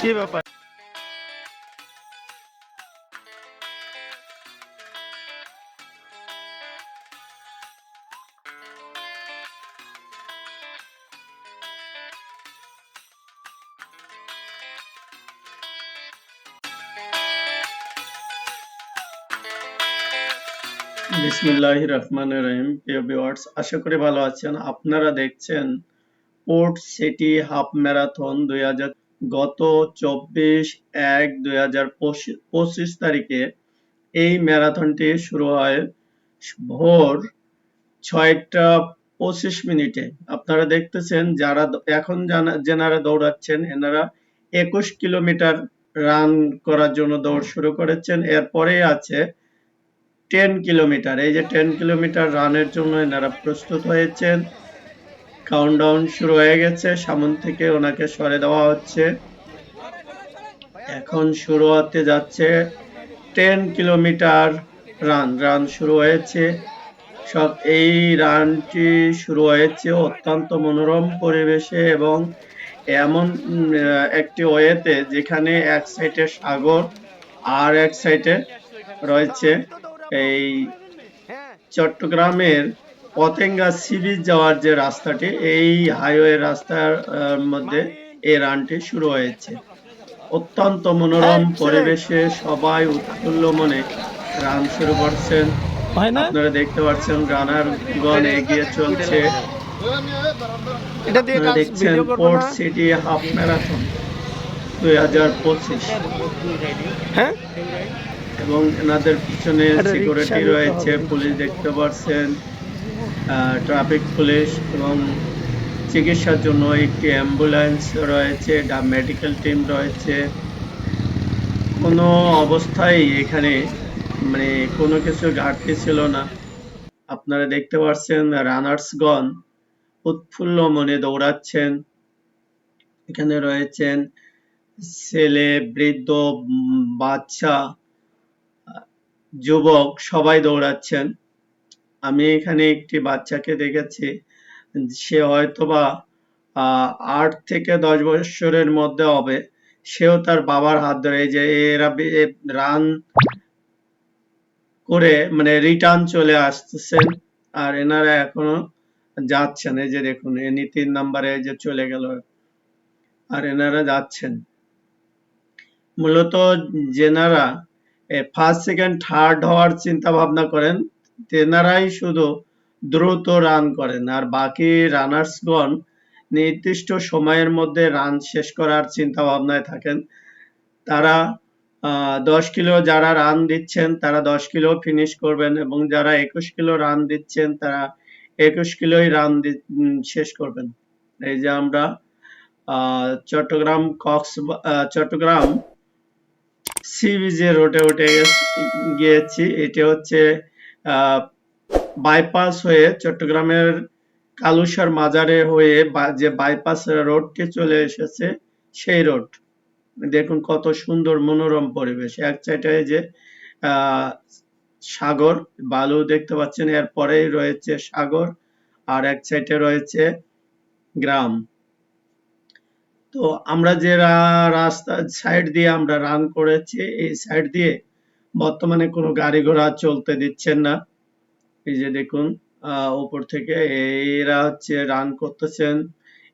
কি ব্যাপার বিসমিল্লাহ রহমান রহিম। প্রিয় ভিউয়ার্স আশা করি ভালো আছেন। আপনারা দেখছেন পোর্ট সিটি হাফ ম্যারাথন দুই হাজার গত চব্বিশ এক দুই পঁচিশ তারিখে এই ম্যারাথনটি শুরু হয় ভোর ছয়টা পঁচিশ মিনিটে। আপনারা দেখতেছেন যারা এখন যেনারা দৌড়াচ্ছেন, এনারা একুশ কিলোমিটার রান করার জন্য দৌড় শুরু করেছেন। এরপরে আছে টেন কিলোমিটার এই যে টেন কিলোমিটার রানের জন্য এনারা প্রস্তুত হয়েছেন। কাউন্টডাউন শুরু হয়ে গেছে। সামন থেকে ওনাকে সরে দেওয়া হচ্ছে। এখন শুরু হতে যাচ্ছে টেন কিলোমিটার রান রান শুরু হয়েছে। সব এই রানটি শুরু হয়েছে অত্যন্ত মনোরম পরিবেশে এবং এমন একটি ওয়েতে যেখানে এক সাইডে সাগর আর এক সাইডে রয়েছে। এই চট্টগ্রামের পতেঙ্গা সি বিচ যাওয়ার যে রাস্তাটি এই হাইওয়ে রাস্তার মধ্যে এই রানটি শুরু হয়েছে। অত্যন্ত মনোরম পরিবেশে সবাই উৎফুল্ল মনে রান শুরু করছেন। আপনারা দেখতে পাচ্ছেন রানার গণ এগিয়ে চলছে। দেখছেন পোর্ট সিটি হাফ ম্যারাথন দুই হাজার পঁচিশ। হ্যাঁ? এবং এনাদের পিছনে সিকিউরিটি রয়েছে পুলিশ দেখতে পাচ্ছেন ট্রাফিক পুলিশ এবং চিকিৎসার জন্য একটি অ্যাম্বুলেন্স রয়েছে ডা মেডিকেল টিম রয়েছে। কোনো অবস্থায় এখানে মানে কোনো কিছু ঘাটতি ছিল না। আপনারা দেখতে পাচ্ছেন রানার্সগণ উৎফুল্ল মনে দৌড়াচ্ছেন। এখানে রয়েছেন ছেলে বৃদ্ধ বাচ্চা যুবক সবাই দৌড়াচ্ছেন। আমি এখানে একটি বাচ্চাকে দেখেছি। সে হয়তোবা আট থেকে দশ বছরের মধ্যে হবে। সেও তার বাবার হাত ধরে যে এরা রান করে মানে রিটার্ন চলে আসতেছেন আর এনারা এখনও যাচ্ছেন। এই যে দেখুন এনি তিন নাম্বারে যে চলে গেল। আর এনারা যাচ্ছেন। মূলত যেনারা ফার্স্ট সেকেন্ড থার্ড হওয়ার চিন্তা ভাবনা করেন, তেনারাই শুধু দ্রুত রান করেন আর বাকি রানার্সগণ নির্দিষ্ট সময়ের মধ্যে রান শেষ করার চিন্তা ভাবনায় থাকেন। তারা দশ কিলো যারা রান দিচ্ছেন, তারা দশ কিলো ফিনিশ করবেন এবং যারা একুশ কিলো রান দিচ্ছেন, তারা একুশ কিলোই রান শেষ করবেন। এই যে আমরা চট্টগ্রাম কক্স চট্টগ্রাম সি বিচে রোডে উঠে গিয়েছি। এটা হচ্ছে বাইপাস হয়ে চট্টগ্রামের কালুসার মাজারে হয়ে যে বাইপাস রোডটি চলে এসেছে, সেই রোড। দেখুন কত সুন্দর মনোরম পরিবেশ। এক সাইডে যে সাগর, বালু দেখতে পাচ্ছেন এরপরেই রয়েছে সাগর, আর এক সাইডে রয়েছে গ্রাম। তো আমরা যে রা- রাস্তা সাইড দিয়ে আমরা রান করেছি, এই সাইড দিয়ে বর্তমানে কোনো গাড়ি ঘোড়া চলতে দিচ্ছেন না। এই যে দেখুন উপর থেকে এরা হচ্ছে রান করতেছেন।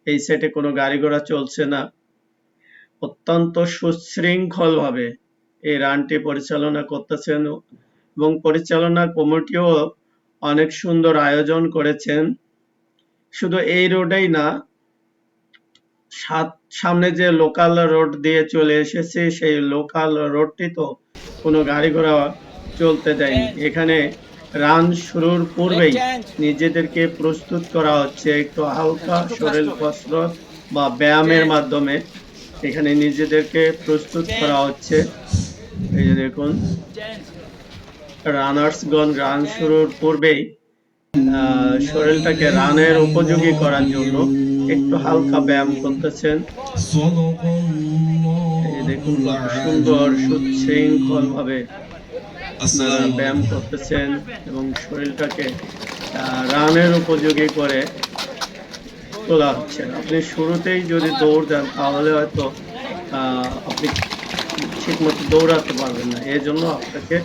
এই সাইডে কোনো গাড়ি ঘোড়া চলছে না। অত্যন্ত সুশৃঙ্খল ভাবে এই রানটি পরিচালনা করতেছেন এবং পরিচালনা কমিটিও অনেক সুন্দর আয়োজন করেছেন। শুধু এই রোডেই না সামনে যে লোকাল রোড দিয়ে চলে এসেছে, সেই লোকাল রোডটি তো কোনো গাড়ি ঘোড়া চলতে দেয়নি। এখানে রান শুরুর পূর্বেই নিজেদেরকে প্রস্তুত করা হচ্ছে একটু হালকা শরীর কসরত বা ব্যায়ামের মাধ্যমে। এখানে নিজেদেরকে প্রস্তুত করা হচ্ছে। এই যে দেখুন রানার্সগণ রান শুরুর পূর্বেই শরীরটাকে রানের উপযোগী করার জন্য একটু হালকা ব্যায়াম করতেছেন। দেখুন সুন্দর সুশৃঙ্খল ভাবে আপনারা ব্যায়াম করতেছেন এবং শরীরটাকে রানের উপযোগী করে তোলা হচ্ছে। আপনি শুরুতেই যদি দৌড় দেন তাহলে হয়তো আহ, আপনি ঠিক মতো দৌড়াতে পারবেন না। এই জন্য আপনাকে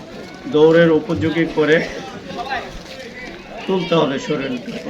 দৌড়ের উপযোগী করে তুলতে হবে শরীরটাকে।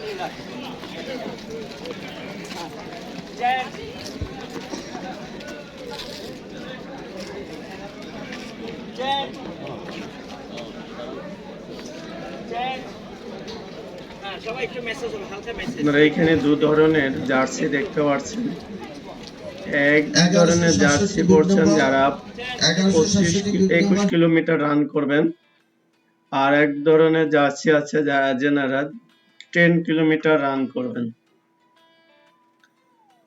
আপনারা এখানে দু ধরনের জার্সি দেখতে পাচ্ছেন। এক ধরনের জার্সি পরছেন যারা পঁচিশ একুশ কিলোমিটার রান করবেন। আর এক ধরনের জার্সি আছে যারা যেনারা টেন কিলোমিটার রান করবেন।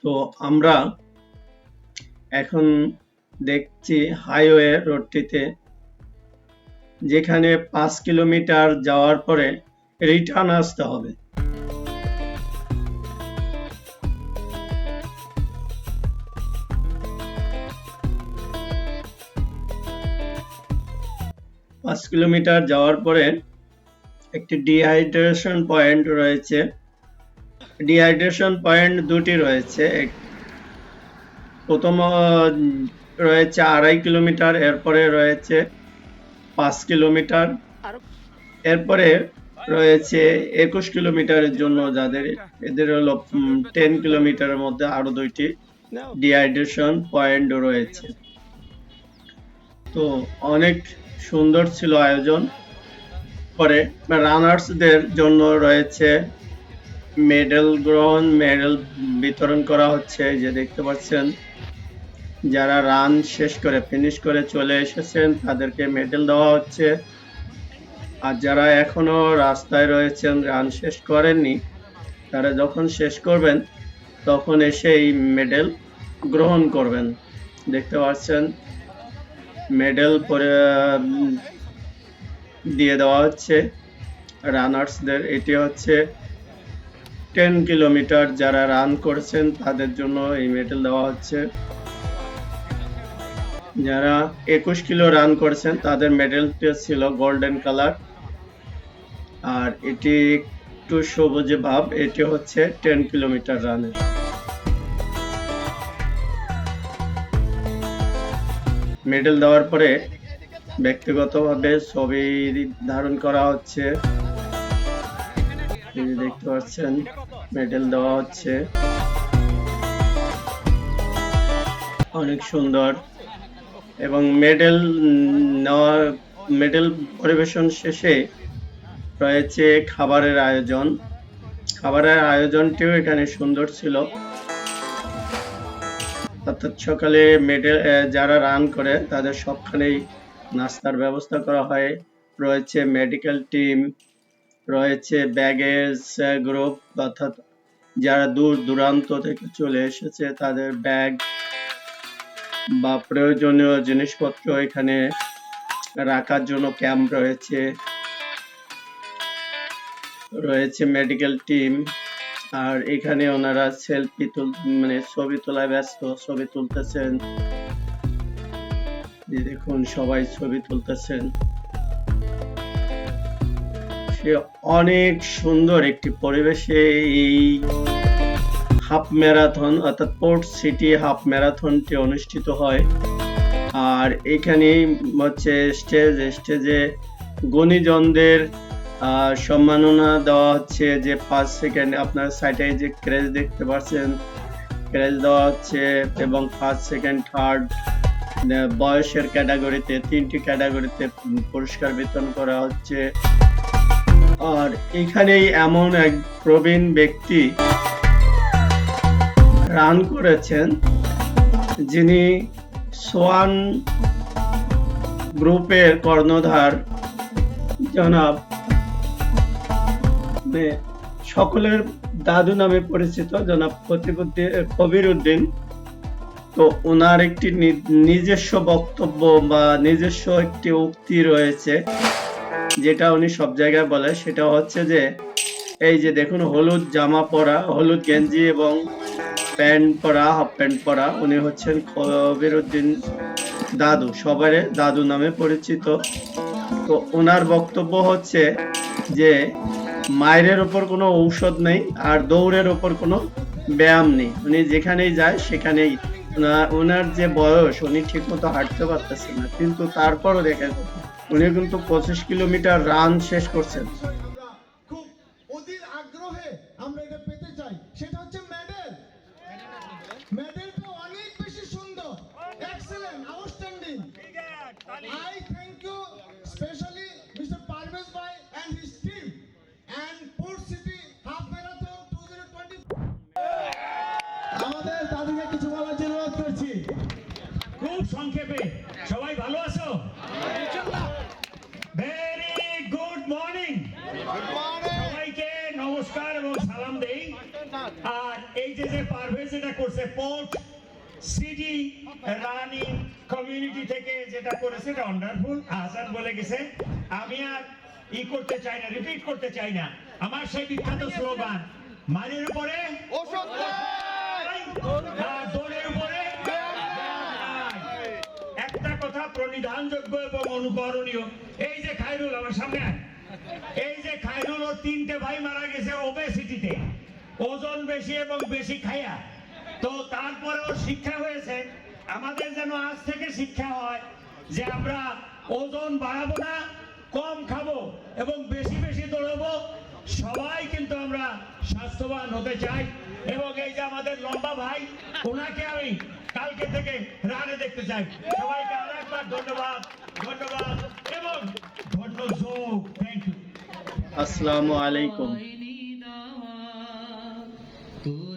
তো আমরা এখন দেখছি হাইওয়ে রোডটিতে যেখানে পাঁচ কিলোমিটার যাওয়ার পরে রিটার্ন আসতে হবে। পাঁচ কিলোমিটার যাওয়ার পরে একটি ডিহাইড্রেশন পয়েন্ট রয়েছে। ডিহাইড্রেশন পয়েন্ট দুটি রয়েছে। প্রথম রয়েছে আড়াই কিলোমিটার এরপরে রয়েছে পাঁচ কিলোমিটার। এরপরে রয়েছে একুশ কিলোমিটারের জন্য যাদের এদের হলো টেন কিলোমিটারের মধ্যে আরও দুইটি ডিহাইড্রেশন পয়েন্ট রয়েছে। তো অনেক সুন্দর ছিল আয়োজন। পরে রানার্সদের জন্য রয়েছে মেডেল গ্রহণ, মেডেল বিতরণ করা হচ্ছে। যে দেখতে পাচ্ছেন, যারা রান শেষ করে ফিনিশ করে চলে এসেছেন, তাদেরকে মেডেল দেওয়া হচ্ছে। আর যারা এখনও রাস্তায় রয়েছেন, রান শেষ করেননি, তারা যখন শেষ করবেন, তখন এসে এই মেডেল গ্রহণ করবেন। দেখতে পাচ্ছেন, মেডেল পরে দিয়ে দেওয়া হচ্ছে। রানার্সদের, এটি হচ্ছে টেন কিলোমিটার যারা রান করছেন, তাদের জন্য এই মেডেল দেওয়া হচ্ছে। যারা একুশ কিলো রান করছেন, তাদের মেডেলটি ছিল গোল্ডেন কালার। আর এটি একটু সবুজে ভাব, এটি হচ্ছে টেন কিলোমিটার রানের। মেডেল দেওয়ার পরে ব্যক্তিগতভাবে ছবি ধারণ করা হচ্ছে। দেখতে পাচ্ছেন, মেডেল দেওয়া হচ্ছে। অনেক সুন্দর। এবং মেডেল নেওয়ার, মেডেল পরিবেশন শেষে রয়েছে খাবারের আয়োজন। খাবারের আয়োজনটিও এখানে সুন্দর ছিল। অর্থাৎ সকালে মেডেল যারা রান করে, তাদের সবখানেই নাস্তার ব্যবস্থা করা হয়। রয়েছে মেডিকেল টিম রয়েছে ব্যাগেজ গ্রুপ অর্থাৎ যারা দূর দূরান্ত থেকে চলে এসেছে, তাদের ব্যাগ বা প্রয়োজনীয় জিনিসপত্র এখানে রাখার জন্য ক্যাম্প রয়েছে। রয়েছে মেডিকেল টিম আর এখানে ওনারা সেলফি তুল মানে ছবি তোলায় ব্যস্ত, ছবি তুলতেছেন। দেখুন, সবাই ছবি তুলতেছেন। সে অনেক সুন্দর একটি পরিবেশে এই হাফ ম্যারাথন, অর্থাৎ পোর্ট সিটি হাফ ম্যারাথনটি অনুষ্ঠিত হয়। আর এখানে হচ্ছে স্টেজ, স্টেজে গুণীজনদের সম্মাননা দেওয়া হচ্ছে যে পাঁচ সেকেন্ড, আপনার সাইডে যে ক্রেজ দেখতে পাচ্ছেন ক্রেজ দেওয়া হচ্ছে এবং ফার্স্ট সেকেন্ড থার্ড বয়সের ক্যাটাগরিতে, তিনটি ক্যাটাগরিতে পুরস্কার বিতরণ করা হচ্ছে। আর এখানেই এমন এক প্রবীণ ব্যক্তি রান করেছেন, যিনি সোয়ান গ্রুপের কর্ণধার। জনাব মানে সকলের দাদু নামে পরিচিত জনাব খতিবুদ্দিন কবির উদ্দিন তো ওনার একটি নিজস্ব বক্তব্য বা নিজস্ব একটি উক্তি রয়েছে, যেটা উনি সব জায়গায় বলে। সেটা হচ্ছে যে, এই যে দেখুন, হলুদ জামা পরা, হলুদ গেঞ্জি এবং প্যান্ট পরা, হাফ প্যান্ট পরা, উনি হচ্ছেন কবির উদ্দিন দাদু সবারে দাদু নামে পরিচিত। তো ওনার বক্তব্য হচ্ছে যে, মায়ের ওপর কোনো ঔষধ নেই আর দৌড়ের ওপর কোনো ব্যায়াম নেই। উনি যেখানেই যায়, সেখানেই ওনা- ওনার যে বয়স, উনি ঠিক মতো হাঁটতে পারতেছেন না। কিন্তু তারপরও দেখা যায় উনি কিন্তু পঁচিশ কিলোমিটার রান শেষ করছেন। আমরা এটা পেতে চাই। সেটা হচ্ছে যে যে পারভেজ এটা করছে। পোর্ট সিটি রানিং কমিউনিটি থেকে যেটা করেছে এটা ওয়ান্ডারফুল আহসান বলে গেছে আমি আর ই করতে চাই না রিপিট করতে চাই না। আমার সেই বিখ্যাত স্লোগান মানের উপরে আর দৌড়ের উপরে একটা কথা প্রণিধানযোগ্য এবং অনুকরণীয়। এই যে খাইরুল আমার সামনে আয়। এই যে খাইরুল ও তিনটে ভাই মারা গেছে ওবেসিটিতে ওজন বেশি এবং বেশি খাইয়া। তো তারপরে ওর শিক্ষা হয়েছে, আমাদের যেন আজ থেকে শিক্ষা হয় যে আমরা ওজন বাড়াবো না, কম খাব এবং বেশি বেশি দৌড়াবো। সবাই কিন্তু আমরা স্বাস্থ্যবান হতে চাই এবং এই যে আমাদের লম্বা ভাই, ওনাকে আমি কালকে থেকে রানে দেখতে চাই। সবাইকে আরেকবার ধন্যবাদ ধন্যবাদ এবং ধন্যযোগ। থ্যাংক ইউ আসসালামু আলাইকুম। হয়নি দেওয়া তোর